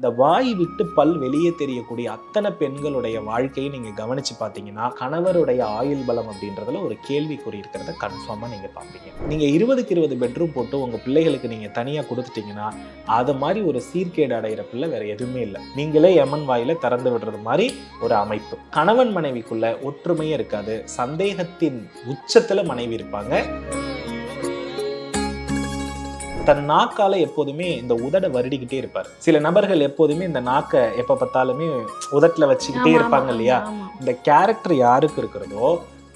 இந்த வாய் விட்டு பல் வெளியே தெரியக்கூடிய அத்தனை பெண்களுடைய வாழ்க்கையை நீங்கள் கவனித்து பார்த்தீங்கன்னா கணவருடைய ஆயுள் பலம் அப்படின்றதுல ஒரு கேள்விக்குறி இருக்கிறத கன்ஃபார்மாக நீங்கள் பார்ப்பீங்க. நீங்கள் இருபதுக்கு இருபது பெட்ரூம் போட்டு உங்கள் பிள்ளைகளுக்கு நீங்கள் தனியாக கொடுத்துட்டீங்கன்னா அது மாதிரி ஒரு சீர்கேடு அடைகிற பிள்ளை வேறு எதுவுமே இல்லை. நீங்களே எமன் வாயில் திறந்து விடுறது மாதிரி ஒரு அமைப்பு. கணவன் மனைவிக்குள்ள ஒற்றுமையே இருக்காது. சந்தேகத்தின் உச்சத்தில் மனைவி இருப்பாங்க. தன் நாக்கால எப்போதுமே இந்த உதட வருடிக்கிட்டே இருப்பார். சில நபர்கள் எப்போதுமே இந்த நாக்கை எப்ப பார்த்தாலுமே உதட்டுல வச்சுக்கிட்டே இருப்பாங்க இல்லையா? இந்த கேரக்டர் யாருக்கு இருக்கிறதோ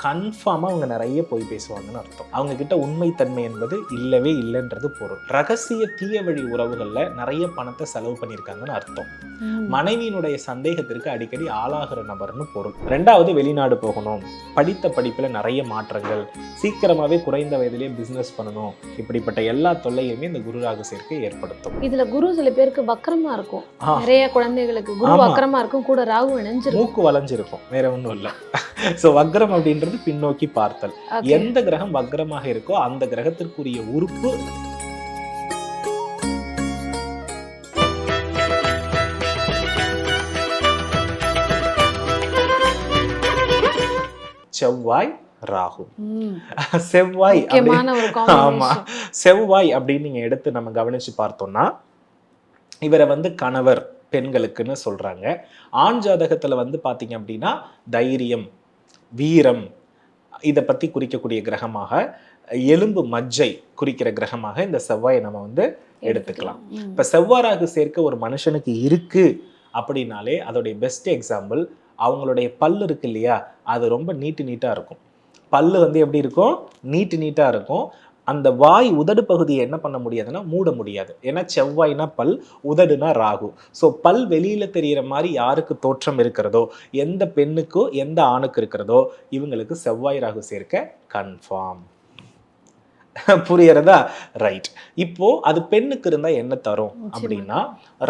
கன்ஃபார்மாக அவங்க நிறைய போய் பேசுவாங்கன்னு அர்த்தம். அவங்க கிட்ட உண்மைத்தன்மை என்பது இல்லவே இல்லைன்றது பொருள். ரகசிய தீய வழி உறவுகளில் நிறைய பணத்தை செலவு பண்ணியிருக்காங்கன்னு அர்த்தம். மனைவியினுடைய சந்தேகத்திற்கு அடிக்கடி ஆளாகிற நபர்னு பொருள். ரெண்டாவது வெளிநாடு போகணும். படித்த படிப்புல நிறைய மாற்றங்கள். சீக்கிரமாவே குறைந்த வயதிலேயே பிசினஸ் பண்ணணும். இப்படிப்பட்ட எல்லா தொல்லையுமே இந்த குரு ராகு சேர்க்கை ஏற்படுத்தும். இதுல குரு சில பேருக்கு வக்கரமா இருக்கும். நிறைய குழந்தைகளுக்கு குரு. வக்கரமா இருக்கும். கூட ராகு இணைஞ்சிருக்கும் மூக்கு வளைஞ்சிருக்கும். வேற ஒன்றும் இல்லை. ஸோ வக்ரம் அப்படின்றது பின்னோக்கி பார்த்தல். எந்த கிரகம் வக்ரமாக இருக்கோ அந்த கிரகத்திற்குரிய உறுப்பு செவ்வாய் ராகு. செவ்வாய் ஆமா. செவ்வாய் அப்படின்னு நீங்க எடுத்து நம்ம கவனிச்சு பார்த்தோம்னா இவரை வந்து கணவர் பெண்களுக்குன்னு சொல்றாங்க. ஆண் ஜாதகத்துல வந்து பாத்தீங்க அப்படின்னா தைரியம் வீரம் இதை பத்தி குறிக்கக்கூடிய கிரகமாக எலும்பு மஜ்ஜை குறிக்கிற கிரகமாக இந்த செவ்வாயை நம்ம வந்து எடுத்துக்கலாம். இப்ப செவ்வாறாக சேர்க்க ஒரு மனுஷனுக்கு இருக்கு அப்படின்னாலே அதோடைய பெஸ்ட் எக்ஸாம்பிள் அவங்களுடைய பல்லு இருக்கு இல்லையா? அது ரொம்ப நீட்டு நீட்டா இருக்கும். பல்லு வந்து எப்படி இருக்கும்? நீட்டு நீட்டா இருக்கும். அந்த வாய் உதடு பகுதியை என்ன பண்ண முடியாதுன்னா மூட முடியாது. ஏன்னா செவ்வாய்னா பல் உதடுனா ராகு. ஸோ பல் வெளியில தெரியிற மாதிரி யாருக்கு தோற்றம் இருக்கிறதோ எந்த பெண்ணுக்கோ எந்த ஆணுக்கு இருக்கிறதோ இவங்களுக்கு செவ்வாய் ராகு சேர்க்க கன்ஃபார்ம் புரியறதா ரைட் இப்போ அது பெண்ணுக்கு இருந்தா என்ன தரும். அப்படின்னா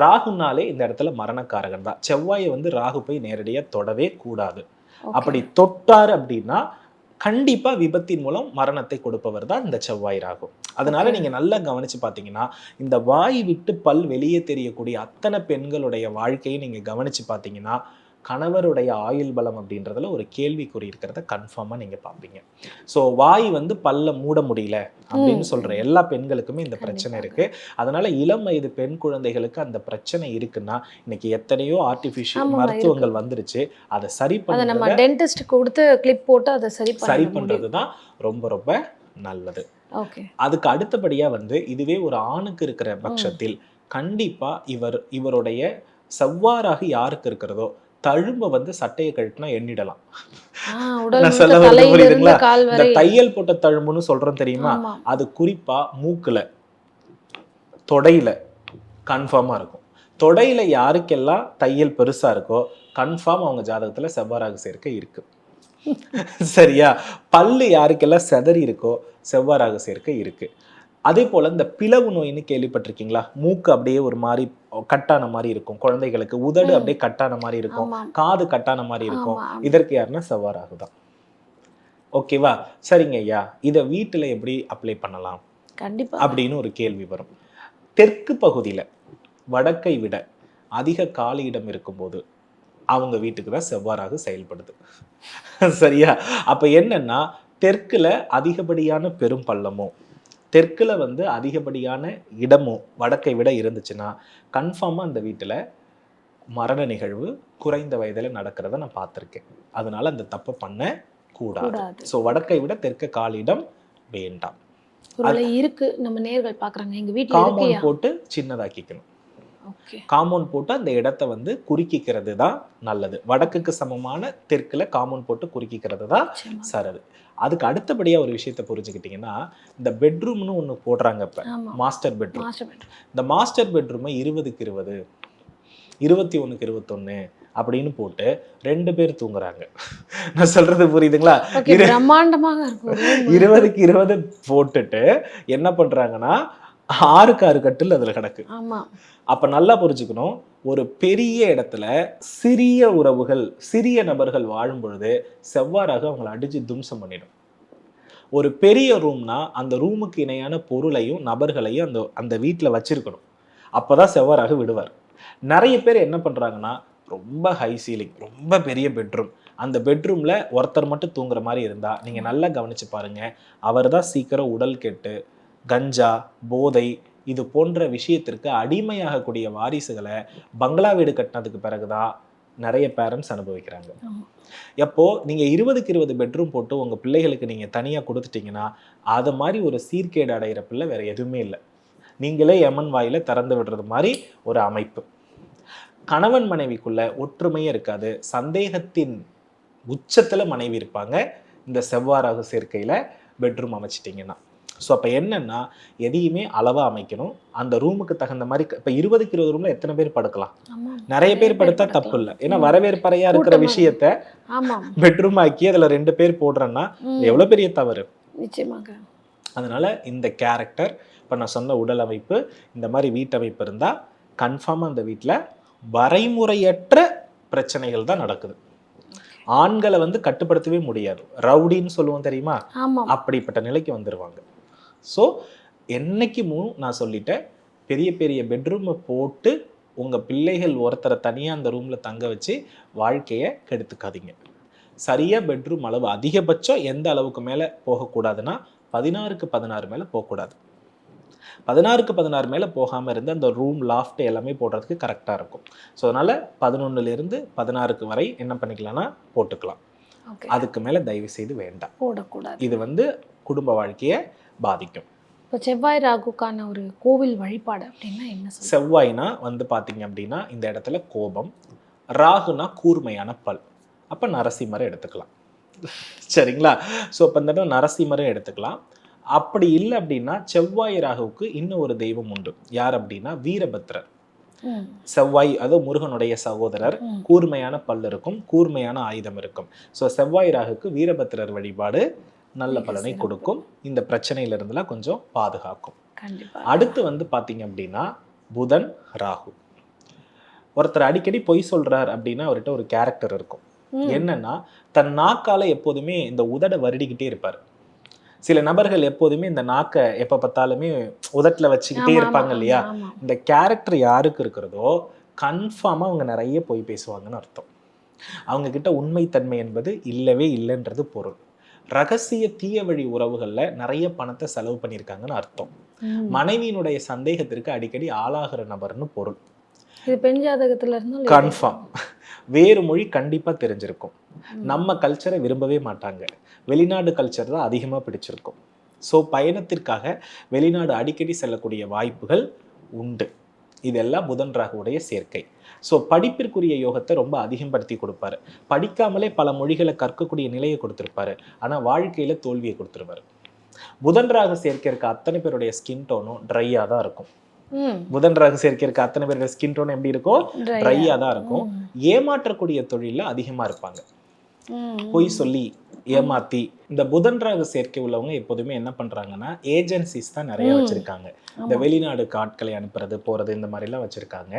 ராகுனாலே இந்த இடத்துல மரணக்காரகன் தான். செவ்வாயை வந்து ராகு போய் நேரடியா தொடவே கூடாது. அப்படி தொட்டார் அப்படின்னா கண்டிப்பா விபத்தின் மூலம் மரணத்தை கொடுப்பவர் தான் இந்த செவ்வாய் ராகு அதனால Okay. நீங்க நல்லா கவனிச்சு பாத்தீங்கன்னா இந்த வாய் விட்டு பல் வெளியே தெரியக்கூடிய அத்தனை பெண்களுடைய வாழ்க்கையை நீங்க கவனிச்சு பாத்தீங்கன்னா கணவருடைய ஆயுள் பலம் அப்படின்றதுல ஒரு கேள்விக்குறி இருக்கிறத கன்ஃபார்மா நீங்க பார்ப்பீங்க. ஸோ வாய் வந்து பல்ல மூட முடியல அப்படின்னு ம். சொல்ற எல்லா பெண்களுக்குமே இந்த பிரச்சனை கண்டிப்பாக. இருக்கு. அதனால இளம் வயது பெண் குழந்தைகளுக்கு அந்த பிரச்சனை இருக்குன்னா இன்னைக்கு எத்தனையோ ஆர்டிஃபிஷியல் மருத்துவங்கள் வந்துருச்சு. அதை சரி நம்ம பண்ண டென்டிஸ்ட் கொடுத்து கிளிப் போட்டு அதை சரி சரி பண்ண பண்றது தான் ரொம்ப ரொம்ப நல்லது. அதுக்கு அடுத்தபடியா வந்து இதுவே ஒரு ஆணுக்கு இருக்கிற பட்சத்தில் கண்டிப்பா இவர் இவருடைய செவ்வாறாக யாருக்கு இருக்கிறதோ தழும்ப வந்து சட்டையை கழட்டினா எண்ணிடலாம். சொல்ல வரது புரியுதுங்களா? இந்த தையல் போட்ட தழும்புன்னு சொல்றோம் தெரியுமா? அது குறிப்பா மூக்குல தொடையில கன்ஃபார்மா இருக்கும். தொடையில யாருக்கெல்லாம் தையல் பெருசா இருக்கோ கன்ஃபார்ம் அவங்க ஜாதகத்துல செவ்வாறாக சேர்க்கை இருக்கு. சரியா? பல்லு யாருக்கெல்லாம் செதறி இருக்கோ செவ்வாறாக சேர்க்கை இருக்கு. அதே போல இந்த பிளவு நோயின்னு கேள்விப்பட்டிருக்கீங்களா? மூக்கு அப்படியே ஒரு மாதிரி கட்டான மாதிரி இருக்கும். குழந்தைகளுக்கு உதடு. அப்படியே கட்டான மாதிரி இருக்கும். காது கட்டான மாதிரி இருக்கும். இதற்கு யாருன்னா தான் ஓகேவா? சரிங்க ஐயா. இதை வீட்டுல எப்படி அப்ளை பண்ணலாம்? கண்டிப்பா. அப்படின்னு ஒரு கேள்வி வரும். தெற்கு பகுதியில வடக்கை விட அதிக காலி இடம் இருக்கும்போது அவங்க வீட்டுக்கு தான் செவ்வாறாக செயல்படுது. சரியா? அப்ப என்னன்னா தெற்குல அதிகப்படியான பெரும் பள்ளமோ தெற்குல வந்து அதிகப்படியான இடமோ வடக்கை விட இருந்துச்சுன்னா கன்ஃபார்மா அந்த வீட்டுல மரண நிகழ்வு குறைந்த வயதுல நடக்கிறத நான் பார்த்திருக்கேன். அதனால அந்த தப்பை பண்ண கூடாது. ஸோ வடக்கை விட தெற்கு காலிடம் வேண்டாம். இருக்கு நம்ம நேர்கள் பாக்குறாங்க எங்க வீட்டுல காம்பவுண்ட் போட்டு சின்னதாக்கிக்கணும். காம்பவுண்ட் போட்டு அந்த இடத்த வந்து குறுக்கிக்கிறது தான் நல்லது. வடக்குக்கு சமமான தெற்குல காம்பவுண்ட் போட்டு குறுக்கிக்கிறது தான் சரது. அதுக்கு அடுத்தபடியா ஒரு விஷயத்த புரிஞ்சுக்கிட்டீங்கன்னா இந்த பெட்ரூம்னு ஒன்று போடுறாங்க இப்ப. மாஸ்டர் பெட்ரூம் இந்த மாஸ்டர் பெட்ரூமை இருபதுக்கு இருபது இருபத்தி ஒண்ணுக்கு இருபத்தொன்னு அப்படின்னு போட்டு ரெண்டு பேர் தூங்குறாங்க. நான் சொல்றது புரியுதுங்களா. இருபதுக்கு இருபது போட்டுட்டு என்ன பண்றாங்கன்னா ஆறுக்கு ஆறு கட்டில் அதுல கிடக்கு. ஆமா. அப்ப நல்லா புரிஞ்சுக்கணும் ஒரு பெரிய இடத்துல சிறிய உறவுகள் சிறிய நபர்கள் வாழும் பொழுது செவ்வாறாக அவங்களை அடிச்சு தும்சம் பண்ணிடும். ஒரு பெரிய ரூம்னா அந்த ரூமுக்கு இணையான பொருளையும் நபர்களையும் அந்த அந்த வீட்டில் வச்சிருக்கணும். அப்பதான் செவ்வாறாக விடுவார். நிறைய பேர் என்ன பண்ணுறாங்கன்னா ரொம்ப ஹை சீலிங் ரொம்ப பெரிய பெட்ரூம் அந்த பெட்ரூமில் ஒருத்தர் மட்டும் தூங்குற மாதிரி இருந்தால் நீங்கள் நல்லா கவனித்து பாருங்கள் அவர் தான் சீக்கிரம் உடல் கெட்டு கஞ்சா போதை இது போன்ற விஷயத்திற்கு அடிமையாகக்கூடிய வாரிசுகளை பங்களா வீடு கட்டினதுக்கு பிறகுதான் நிறைய பேரண்ட்ஸ் அனுபவிக்கிறாங்க. ஆமா. எப்போ? நீங்க இருபதுக்கு இருபது பெட்ரூம் போட்டு உங்க பிள்ளைகளுக்கு நீங்க தனியா கொடுத்துட்டீங்கன்னா அது மாதிரி ஒரு சீர்கேடு அடைகிற பிள்ளை வேற எதுவுமே இல்லை. நீங்களே எமன் வாயில திறந்து விடுறது மாதிரி ஒரு அமைப்பு. கணவன் மனைவிக்குள்ள ஒற்றுமையே இருக்காது. சந்தேகத்தின் உச்சத்துல மனைவி இருப்பாங்க. இந்த செவ்வாறாக சேர்க்கையில பெட்ரூம் அமைச்சிட்டிங்கன்னா. ஸோ அப்போ என்னன்னா எதையுமே அளவாக அமைக்கணும். அந்த ரூமுக்கு தகுந்த மாதிரி இப்போ இருபதுக்கு இருபது ரூம்ல எத்தனை பேர் படுக்கலாம்? நிறைய பேர் படுத்தா தப்பு இல்லை. ஏன்னா வரவேற்பறையா இருக்கிற விஷயத்த பெட்ரூம் ஆக்கி அதுல ரெண்டு பேர் போடுறேன்னா எவ்வளவு பெரிய தவறு? நிச்சயமாக அதனால இந்த கேரக்டர் இப்போ நான் சொன்ன உடல் அமைப்பு இந்த மாதிரி வீட்டமைப்பு இருந்தா கன்ஃபார்மாக அந்த வீட்டில் வரைமுறையற்ற பிரச்சனைகள் தான் நடக்குது. ஆண்களை வந்து கட்டுப்படுத்தவே முடியாது. ரவுடின்னு சொல்லுவோம் தெரியுமா? அப்படிப்பட்ட நிலைக்கு வந்துருவாங்க. ஸோ என்னைக்குமும் நான் சொல்லிட்டேன் பெரிய பெரிய பெட்ரூமை போட்டு உங்க பிள்ளைகள் ஒருத்தரை தனியா அந்த ரூம்ல தங்க வச்சு வாழ்க்கையை கெடுத்துக்காதீங்க. சரியா பெட்ரூம் அளவு அதிகபட்சம் எந்த அளவுக்கு மேல போகக்கூடாதுன்னா பதினாறுக்கு பதினாறு மேல போகக்கூடாது. பதினாறுக்கு பதினாறு மேல போகாம இருந்து அந்த ரூம் லாஃப்ட் எல்லாமே போடுறதுக்கு கரெக்டா இருக்கும். ஸோ அதனால பதினொன்னுல இருந்து பதினாறுக்கு வரை என்ன பண்ணிக்கலாம்னா போட்டுக்கலாம். அதுக்கு மேல தயவு செய்து வேண்டாம். போடக்கூடாது. இது வந்து குடும்ப வாழ்க்கையை பாதிக்கும். இப்போ செவ்வாய் ராகுக்கான ஒரு கோவில் வழிபாடு அப்படின்னா என்ன செவ்வாய்னா வந்து பார்த்தீங்க அப்படின்னா இந்த இடத்துல கோபம் ராகுனா கூர்மையான பல். அப்போ நரசிம்மரை எடுத்துக்கலாம். சரிங்களா? ஸோ இப்போ இந்த இடம் நரசிம்மரை எடுத்துக்கலாம். அப்படி இல்லை அப்படின்னா செவ்வாய் ராகுவுக்கு இன்னும் ஒரு தெய்வம் உண்டு. யார் அப்படின்னா வீரபத்ரர். செவ்வாய் அது முருகனுடைய சகோதரர். கூர்மையான பல் இருக்கும் கூர்மையான ஆயுதம் இருக்கும். ஸோ செவ்வாய் ராகுக்கு வீரபத்ரர் வழிபாடு நல்ல பலனை. கொடுக்கும். இந்த பிரச்சனையில இருந்தெல்லாம் கொஞ்சம் பாதுகாக்கும். அடுத்து வந்து பாத்தீங்க அப்படின்னா புதன் ராகு. ஒருத்தர் அடிக்கடி பொய் சொல்றார் அப்படின்னா அவர்கிட்ட ஒரு கேரக்டர் இருக்கும். என்னன்னா தன் நாக்கால எப்போதுமே இந்த உதட வருடிக்கிட்டே இருப்பார். சில நபர்கள் எப்போதுமே இந்த நாக்கை எப்ப பார்த்தாலுமே உதட்டுல வச்சுக்கிட்டே இருப்பாங்க இல்லையா. இந்த கேரக்டர் யாருக்கு இருக்கிறதோ கன்ஃபார்மா அவங்க நிறைய பொய் பேசுவாங்கன்னு அர்த்தம். அவங்க கிட்ட உண்மைத்தன்மை என்பது இல்லவே இல்லைன்றது பொருள். ரகசிய தீய வழி உறவுகள்ல நிறைய பணத்தை செலவு பண்ணியிருக்காங்கன்னு அர்த்தம். மனைவியினுடைய சந்தேகத்திற்கு அடிக்கடி ஆளாகிற நபர்னு பொருள். இது பெண் ஜாதகத்துல இருந்தாலும் கன்ஃபார்ம் வேறு மொழி கண்டிப்பா தெரிஞ்சிருக்கும். நம்ம கல்ச்சரை விரும்பவே மாட்டாங்க. வெளிநாடு கல்ச்சர் தான் அதிகமா பிடிச்சிருக்கும். ஸோ பயணத்திற்காக வெளிநாடு அடிக்கடி செல்லக்கூடிய வாய்ப்புகள் உண்டு. இதெல்லாம் புதன் ராகுவுடைய சேர்க்கை ஸோ படிப்பிற்குரிய யோகத்தை ரொம்ப அதிகப்படுத்தி கொடுப்பாரு படிக்காமலே பல மொழிகளை கற்கக்கூடிய நிலையை கொடுத்திருப்பாரு ஆனா வாழ்க்கையில தோல்வியை கொடுத்துருவாரு புதன் ராகு சேர்க்கை இருக்க அத்தனை பேருடைய ஸ்கின் டோனும் ட்ரையாக தான் இருக்கும். புதன் ராகு சேர்க்கை இருக்க அத்தனை பேருடைய ஸ்கின் டோன் எப்படி இருக்கும். ட்ரையாக தான் இருக்கும். ஏமாற்றக்கூடிய தொழில்ல அதிகமா இருப்பாங்க. பொய் சொல்லி ஏமாத்தி இந்த புதன் ராகு சேர்க்கை உள்ளவங்க எப்போதுமே என்ன பண்றாங்கன்னா ஏஜென்சிஸ் தான் நிறைய. வச்சிருக்காங்க. இந்த. வெளிநாடு ஆட்களை அனுப்புறது போறது இந்த மாதிரி எல்லாம் வச்சிருக்காங்க.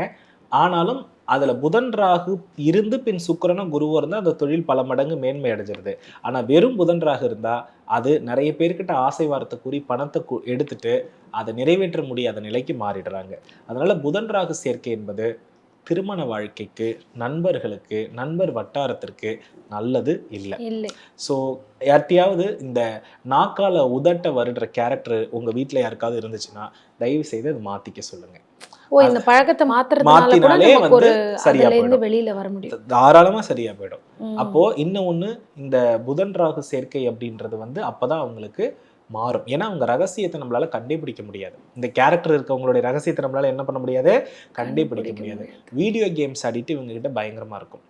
ஆனாலும் அதுல புதன் ராகு இருந்து பின் சுக்கிரனும் குருவும் இருந்தா அந்த தொழில் பல மடங்கு மேன்மை அடைஞ்சிருது. ஆனா வெறும் புதன் ராகு இருந்தா அது நிறைய பேர்கிட்ட ஆசை வார்த்தை கூறி பணத்தை எடுத்துட்டு அதை நிறைவேற்ற முடியாத நிலைக்கு மாறிடுறாங்க. அதனால புதன் ராகு சேர்க்கை என்பது திருமண வாழ்க்கைக்கு நண்பர்களுக்கு நண்பர் வட்டாரத்திற்கு நல்லது இல்லை. ஸோ யார்ட்டையாவது இந்த நாக்கால உதட்ட வருடுற கேரக்டர் உங்க வீட்ல யாருக்காவது இருந்துச்சுன்னா தயவு செய்து அது மாத்திக்க சொல்லுங்க. ஓ இந்த பழக்கத்தை மாத்தினாலே வந்து சரியா போயிடும். வெளியில வர முடியும். தாராளமா சரியா போயிடும். அப்போ இன்னும் ஒண்ணு இந்த புதன் ராகு சேர்க்கை அப்படின்றது வந்து அப்பதான் அவங்களுக்கு மாறும். ஏன்னா அவங்க ரகசியத்தை நம்மளால கண்டுபிடிக்க முடியாது. இந்த கேரக்டர் இருக்கவங்களுடைய ரகசியத்தை நம்மளால என்ன பண்ண முடியாது? கண்டுபிடிக்க முடியாது. வீடியோ கேம்ஸ் ஆடிட்டு இவங்க கிட்ட பயங்கரமா இருக்கும்.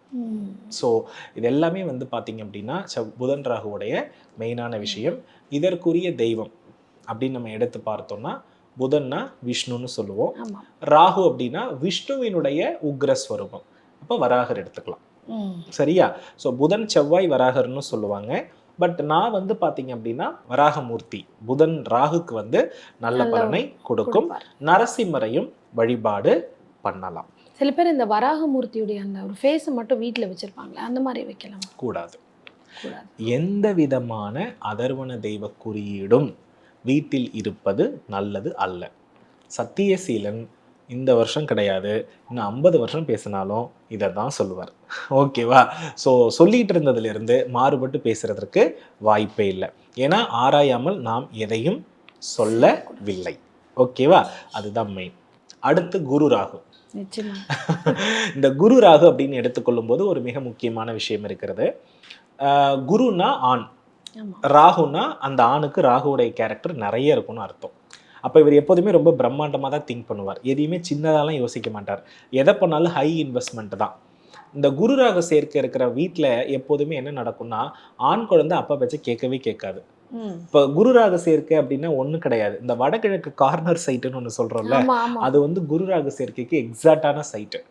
ஸோ இது எல்லாமே வந்து பார்த்தீங்க அப்படின்னா புதன் ராகுவுடைய மெயினான விஷயம் இதற்குரிய தெய்வம் அப்படின்னு நம்ம எடுத்து பார்த்தோம்னா புதன்னா விஷ்ணுன்னு சொல்லுவோம். ராகு அப்படின்னா விஷ்ணுவினுடைய உக்ரஸ்வரூபம் அப்போ வராகர் எடுத்துக்கலாம். சரியா? ஸோ புதன் செவ்வாய் வராகர்னு சொல்லுவாங்க. பட் நான் வந்து பார்த்தீங்க அப்படின்னா வராகமூர்த்தி புதன் ராகுக்கு வந்து நல்ல பலனை கொடுக்கும். நரசிம்மரையும் வழிபாடு பண்ணலாம். சில பேர் இந்த வராகமூர்த்தியுடைய அந்த ஒரு ஃபேஸை மட்டும் வீட்ல வச்சிருப்பாங்களே அந்த மாதிரி வைக்கலாம். கூடாது. எந்த விதமான அதர்வன தெய்வ குறியீடும் வீட்டில் இருப்பது நல்லது அல்ல. சத்தியசீலன் இந்த வருஷம் கிடையாது. இன்னும் ஐம்பது வருஷம் பேசினாலும் இதை தான் சொல்லுவார். ஓகேவா? ஸோ சொல்லிட்டு இருந்ததுலேருந்து மாறுபட்டு பேசுறதற்கு வாய்ப்பே இல்லை. ஏன்னா ஆராயாமல் நாம் எதையும் சொல்லவில்லை. ஓகேவா? அதுதான் மெயின் அடுத்து குரு ராகு. இந்த குரு ராகு அப்படின்னு எடுத்துக்கொள்ளும் போது ஒரு மிக முக்கியமான விஷயம் இருக்கிறது. குருனா ஆண். ராகுனா அந்த ஆணுக்கு ராகுவுடைய கேரக்டர் நிறைய இருக்கும்னு அர்த்தம். அப்போ இவர் எப்போதுமே ரொம்ப பிரம்மாண்டமாக தான் திங்க் பண்ணுவார். எதையுமே சின்னதாலாம் யோசிக்க மாட்டார். எதை பண்ணாலும் ஹை இன்வெஸ்ட்மெண்ட் தான். இந்த குரு ராகு சேர்க்கை இருக்கிற வீட்டில் எப்போதுமே என்ன நடக்கும்னா ஆண் குழந்தை அப்பா பேச்சை கேட்கவே கேட்காது. இப்போ குரு ராகு சேர்க்கை அப்படின்னா ஒன்றும் கிடையாது. இந்த வடகிழக்கு கார்னர் சைட்டுன்னு ஒன்று சொல்கிறோம்ல அது வந்து குரு ராகு சேர்க்கைக்கு எக்ஸாக்டான சைட்டு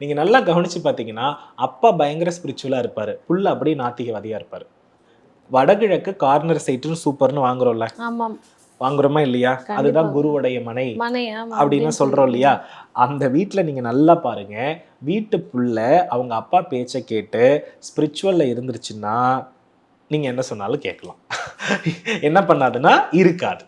நீங்க நல்லா கவனிச்சு பார்த்தீங்கன்னா அப்பா பயங்கர ஸ்பிரிச்சுவலாக இருப்பாரு. புள்ள அப்படியே நாத்திகவாதியா இருப்பாரு. வடகிழக்கு கார்னர் சைட்டுன்னு சூப்பர்னு வாங்குறோம்ல. வாங்குறோமா இல்லையா. அதுதான் குருவுடைய மனை அப்படின்னு சொல்றோம் இல்லையா? அந்த வீட்டில் நீங்க நல்லா பாருங்க. வீட்டு புள்ள அவங்க அப்பா பேச்சை கேட்டு ஸ்பிரிச்சுவல்ல இருந்துருச்சுன்னா நீங்க என்ன சொன்னாலும் கேட்கலாம். என்ன பண்ணாதுன்னா இருக்காது.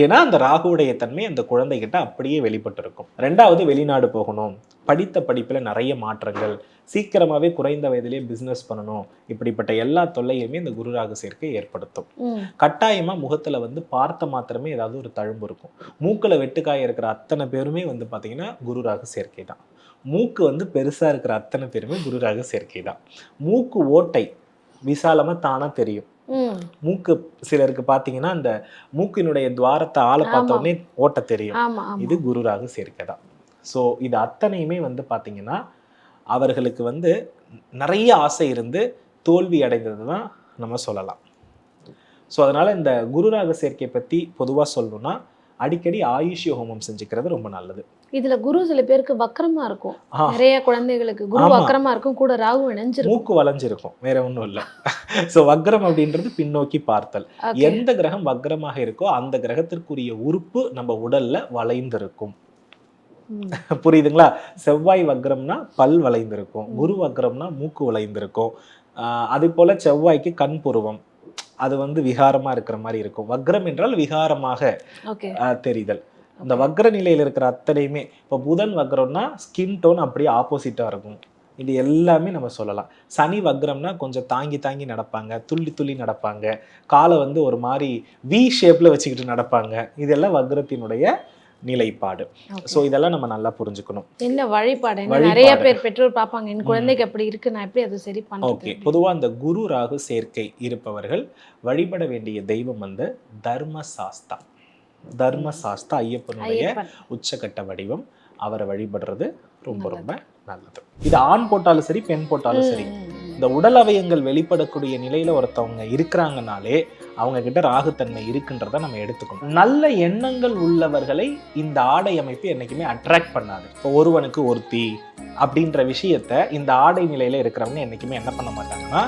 ஏன்னா அந்த ராகுவுடைய தன்மை அந்த குழந்தைகிட்ட அப்படியே வெளிப்பட்டு இருக்கும் ரெண்டாவது வெளிநாடு போகணும். படித்த படிப்பில் நிறைய மாற்றங்கள். சீக்கிரமாகவே குறைந்த வயதிலே பிஸ்னஸ் பண்ணணும். இப்படிப்பட்ட எல்லா தொல்லையுமே இந்த குரு ராகு சேர்க்கை ஏற்படுத்தும். ம். கட்டாயமா முகத்துல வந்து பார்த்த மாத்திரமே ஏதாவது ஒரு தழும்பு இருக்கும். மூக்குல வெட்டுக்காய இருக்கிற அத்தனை பேருமே வந்து பாத்தீங்கன்னா குருராக சேர்க்கை தான். மூக்கு வந்து பெருசா இருக்கிற அத்தனை பேருமே குருராக சேர்க்கை தான். மூக்கு ஓட்டை விசாலமா தானா தெரியும். மூக்கு சிலருக்கு பாத்தீங்கன்னா அந்த மூக்கினுடைய துவாரத்தை ஆளை பார்த்த ஆமா. உடனே ஓட்ட தெரியும். இது குருராக சேர்க்கை தான். ஸோ இது அத்தனையுமே வந்து பார்த்தீங்கன்னா அவர்களுக்கு வந்து நிறைய ஆசை இருந்து தோல்வி அடைந்தது தான் நம்ம சொல்லலாம். ஸோ அதனால் இந்த குருராக சேர்க்கை பற்றி பொதுவாக சொல்லணும்னா அடிக்கடி ஆயுஷ்ய ஹோமம் செஞ்சுக்கிறது ரொம்ப நல்லது. இதுல குரு சில பேருக்கு வக்கரமா இருக்கும். நிறைய குழந்தைகளுக்கு குரு. வக்கரமா இருக்கும். கூட ராகு இணைஞ்சிருக்கும். மூக்கு வளைஞ்சிருக்கும். வேற ஒன்றும் இல்லை. ஸோ வக்ரம் அப்படின்றது பின்னோக்கி பார்த்தல். எந்த கிரகம் வக்ரமாக இருக்கோ அந்த கிரகத்திற்குரிய உறுப்பு நம்ம உடல்ல வளைந்திருக்கும். புரியுதுங்களா? செவ்வாய் வக்ரம்னா பல் வளைந்திருக்கும். குரு வக்ரம்னா மூக்கு வளைந்திருக்கும். அது போல செவ்வாய்க்கு கண் புருவம். அது வந்து விகாரமா இருக்கிற மாதிரி இருக்கும். வக்ரம் என்றால் விகாரமாக தெரிதல். இந்த வக்ர நிலையில் இருக்கிற அத்தனையுமே இப்போ புதன் வக்ரம்னா ஸ்கின் டோன் அப்படியே ஆப்போசிட்டா இருக்கும். இது எல்லாமே நம்ம சொல்லலாம். சனி வக்ரம்னா கொஞ்சம் தாங்கி தாங்கி நடப்பாங்க துள்ளி துள்ளி நடப்பாங்க. காலை வந்து ஒரு மாதிரி வி ஷேப்ல வச்சுக்கிட்டு நடப்பாங்க. இதெல்லாம் வக்ரத்தினுடைய நிலைப்பாடு. ஸோ இதெல்லாம் நம்ம நல்லா புரிஞ்சுக்கணும். என்ன வழிபாடு. நிறைய பேர் பெற்றோர் பார்ப்பாங்க என் குழந்தைக்கு அப்படி இருக்கு நான் எப்படி அதை சரி ஓகே பண்றது பொதுவாக அந்த குரு ராகு சேர்க்கை இருப்பவர்கள் வழிபட வேண்டிய தெய்வம் வந்து தர்மசாஸ்தா. தர்மசாஸ்தா ஐயப்பனுடைய ஐயப்பன். உச்சக்கட்ட வடிவம். அவரை வழிபடுறது ரொம்ப ரொம்ப நல்லது. இது ஆண் போட்டாலும் சரி பெண் போட்டாலும் சரி. இந்த உடல் அவயங்கள் வெளிப்படக்கூடிய நிலையில ஒருத்தவங்க இருக்கிறாங்கனாலே அவங்க கிட்ட ராகுத்தன்மை இருக்குன்றத நம்ம எடுத்துக்கணும். நல்ல எண்ணங்கள் உள்ளவர்களை இந்த ஆடை அமைப்பு என்னைக்குமே அட்ராக்ட் பண்ணாது. இப்போ ஒருவனுக்கு ஒருத்தி அப்படின்ற விஷயத்த இந்த ஆடை நிலையில இருக்கிறவங்க என்னைக்குமே என்ன பண்ண மாட்டாங்கன்னா